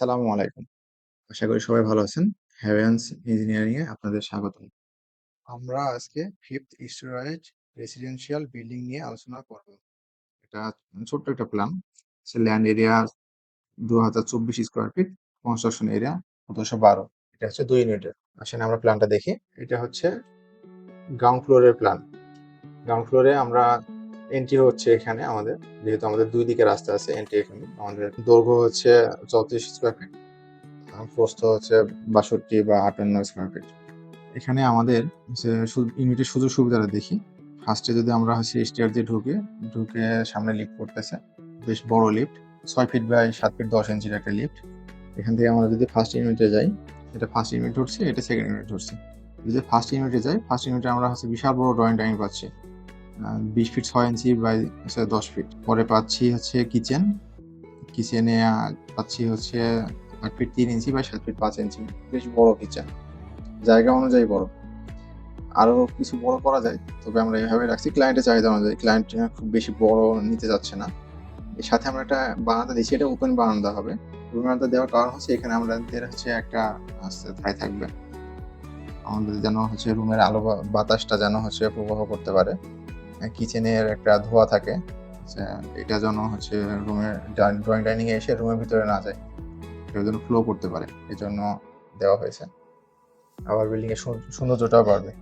আসসালামু আলাইকুম। আশা করি সবাই ভালো আছেন। হ্যাভেন্স ইঞ্জিনিয়ারিং এ আপনাদের স্বাগতম। আমরা আজকে 5th স্টোরেজ রেসিডেন্সিয়াল বিল্ডিং নিয়ে আলোচনা করব। এটা ছোট্ট একটা প্ল্যান। সে land area 2024 square feet, construction area 1412 এটা হচ্ছে 2 ইউনিটের। আসেন আমরা প্ল্যানটা দেখি। এটা হচ্ছে গ্রাউন্ড ফ্লোরের প্ল্যান। গ্রাউন্ড ফ্লোরে আমরা এন্ট্রি হচ্ছে এখানে আমাদের, যেহেতু আমাদের দুই দিকে রাস্তা আছে এন্ট্রি এখানে। আমাদের দৈর্ঘ্য হচ্ছে চৌত্রিশ স্কোয়ার ফিট প্রস্থ হচ্ছে বাষট্টি বা আটান্ন স্কোয়ার ফিট এখানে আমাদের ইউনিটের সুযোগ সুবিধাটা দেখি। ফার্স্টে যদি আমরা হচ্ছে স্টেয়ার দিয়ে ঢুকে ঢুকে সামনে লিফট করতেছে, বেশ বড় লিফট ছয় ফিট বাই সাত ফিট দশ ইঞ্চির একটা লিফট এখান থেকে আমরা যদি ফার্স্ট ইউনিটে যাই, এটা ফার্স্ট ইউনিট উঠছে, এটা সেকেন্ড ইউনিট উঠছে। যদি ফার্স্ট ইউনিটে যাই ফার্স্ট ইউনিটে আমরা হচ্ছে বিশাল বড় ড্রয়িং ডাইনিং পাচ্ছি। বিশ ফিট ছয় ইঞ্চি বাই হচ্ছে দশ ফিট পরে পাচ্ছি হচ্ছে কিচেন কিচেনে পাচ্ছি হচ্ছে আট ফিট তিন ইঞ্চি বা সাত ফিট পাঁচ ইঞ্চি বেশ বড় কিচেন জায়গা অনুযায়ী বড়। আরও কিছু বড় করা যায়, তবে আমরা এভাবে রাখছি। ক্লায়েন্টের চাহিদা অনুযায়ী। ক্লায়েন্ট খুব বেশি বড় নিতে যাচ্ছে না। এর সাথে আমরা একটা বারান্দা দিচ্ছি এটা ওপেন বারান্দা হবে। বারান্দা দেওয়ার কারণ হচ্ছে এখানে আমাদের হচ্ছে একটা ঠাই থাকবে। আমাদের যেন হচ্ছে রুমের আলো বাতাসটা যেন হচ্ছে প্রবাহ করতে পারে। কিচেনের একটা ধোয়া থাকে। এটা যেন হচ্ছে রুমের ড্রয়িং ডাইনিং এ এসে রুমের ভিতরে না যায়। এটা যেন ফ্লো করতে পারে এই জন্য দেওয়া হয়েছে। আবার বিল্ডিং এর সৌন্দর্যটাও বাড়বে।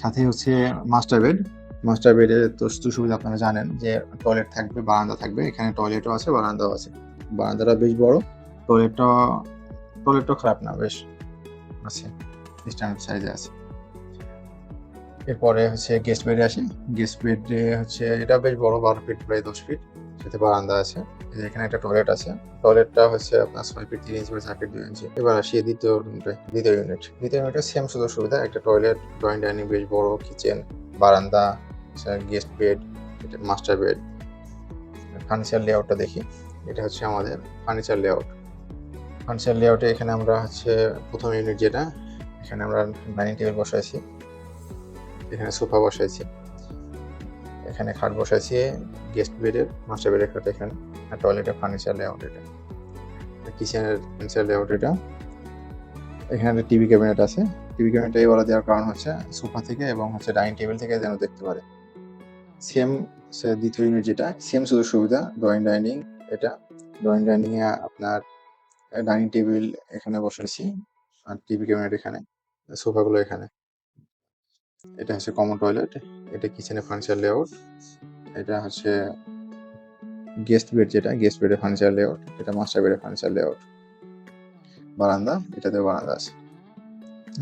সাথে হচ্ছে মাস্টার বেড মাস্টার বেডে তো সুবিধা আপনারা জানেন যে টয়লেট থাকবে, বারান্দা থাকবে। এখানে টয়লেটও আছে, বারান্দাও আছে। বারান্দাটা বেশ বড়। টয়লেটটা টয়লেটটাও খারাপ না, বেশ আছে। স্ট্যান্ডার্ড সাইজে আছে। এরপরে হচ্ছে গেস্ট বেডে আসি। গেস্ট বেডে হচ্ছে এটা বেশ বড় বারো ফিট প্রায় দশ ফিট সাথে বারান্দা আছে। এখানে একটা টয়লেট আছে। টয়লেটটা হচ্ছে আপনার ছয় ফিট, তিন ইঞ্চি বা চার ফিট, দুই ইঞ্চি। এবার আসি দ্বিতীয় রুমটা দ্বিতীয় ইউনিট দ্বিতীয় ইউনিটের সেম সুযোগ সুবিধা, একটা টয়লেট ড্রয়িং ডাইনিং বেশ বড় কিচেন বারান্দা guest bed master bed furniture লেআউটটা দেখি। এটা হচ্ছে আমাদের ফার্নিচার লেআউট ফার্নিচার লেআউটে এখানে আমরা হচ্ছে প্রথম ইউনিট যেটা, এখানে আমরা ডাইনিং টেবিল বসাইছি। এখানে সোফা বসাইছি। এখানে খাট বসাইছি গেস্ট বেডের মাস্টার বেডের খাট এখানে, আর টয়লেটের ফার্নিচার লেআউট এটা। কিচেনের ফার্নিচার লেআউট এটা। এখানে একটা টিভি ক্যাবিনেট আছে। টিভি ক্যাবিনেট এই বলা দেওয়ার কারণ হচ্ছে সোফা থেকে এবং হচ্ছে ডাইনিং টেবিল থেকে যেন দেখতে পারে। সেম দ্বিতীয় ইউনিট যেটা সেম সুযোগ সুবিধা ড্রয়িং ডাইনিং এটা। ড্রয়িং ডাইনিং এ আপনার ডাইনিং টেবিল এখানে বসাইছি, আর টিভি ক্যাবিনেট এখানে, সোফাগুলো এখানে। এটা হচ্ছে কমন টয়লেট এটা কিচেনের ফার্নিচার লেআউট এটা হচ্ছে গেস্ট বেড যেটা গেস্ট বেডের ফার্নিচার লেআউট এটা মাস্টার বেডের ফার্নিচার লেআউট বারান্দা এটাতে বারান্দা আছে।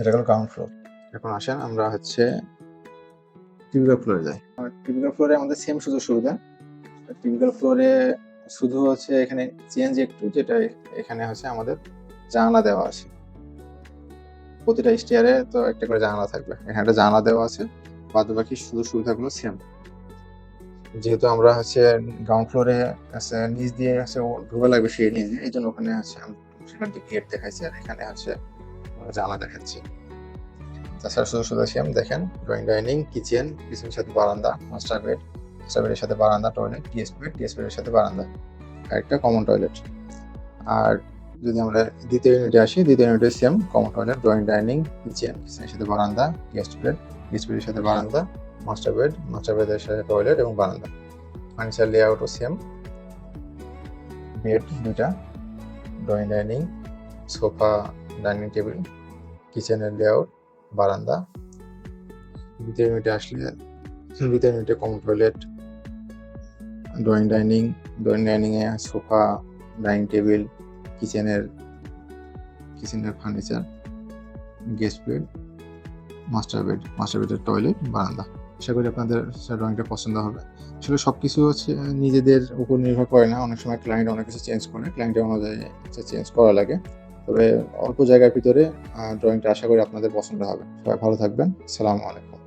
এটা হলো গ্রাউন্ড ফ্লোর এখন আসেন আমরা হচ্ছে টিপিক্যাল ফ্লোরে যাই। টিপিক্যাল ফ্লোরে আমাদের সেম সুযোগ সুবিধা। টিপিক্যাল ফ্লোরে শুধু হচ্ছে এখানে চেঞ্জ একটু যেটা এখানে হচ্ছে আমাদের জানলা দেওয়া আছে। প্রতিটা স্টিয়ারে তো একটা করে জানালা থাকবে। এখানে একটা জানালা দেওয়া আছে বাদ বাকি সুযোগ সুবিধাগুলো সেম যেহেতু আমরা হচ্ছে গ্রাউন্ড ফ্লোরে আছে, নিচ দিয়ে আছে ঢুকে লাগবে সেই নিচ দিয়ে এই জন্য ওখানে আছে সেখান থেকে গেট দেখাইছি আর এখানে হচ্ছে জানলা দেখাচ্ছি। তাছাড়া শুধু শুধু সেম দেখেন ড্রয়িং ডাইনিং কিচেন কিচেনের সাথে বারান্দা মাস্টার বেড মাস্টার বেডের সাথে বারান্দা টয়লেট টিএস বেড টিএস বেডের সাথে বারান্দা। আর একটা কমন টয়লেট আর যদি আমরা দ্বিতীয় ইউনিটে আসি, দ্বিতীয় ইউনিটে same common toilet drawing dining kitchen কিচেনের সাথে বারান্দা গেস্ট বেড গেস্ট বেডের সাথে বারান্দা মাস্টার বেড মাস্টার বেডের সাথে টয়লেট এবং বারান্দা। ফার্নিচার লেআউটও সেম বেড দুইটা drawing dining sofa dining table কিচেনের লেআউট বারান্দা। দ্বিতীয় ইউনিটে আসলে, দ্বিতীয় ইউনিটে common toilet drawing dining drawing ডাইনিংয়ে সোফা ডাইনিং টেবিল কিচেনের কিচেনের furniture, guest bed, master bed, master বেডের টয়লেট, বারান্দা। আশা করি আপনাদের ড্রয়িংটা পছন্দ হবে। আসলে সব কিছু হচ্ছে নিজেদের উপর নির্ভর করে না। অনেক সময় ক্লায়েন্ট অনেক কিছু চেঞ্জ করে। ক্লায়েন্টের অনুযায়ী চেঞ্জ করা লাগে। তবে অল্প জায়গার ভিতরে ড্রয়িংটা আশা করি আপনাদের পছন্দ হবে। সবাই ভালো থাকবেন। সালামু আলাইকুম।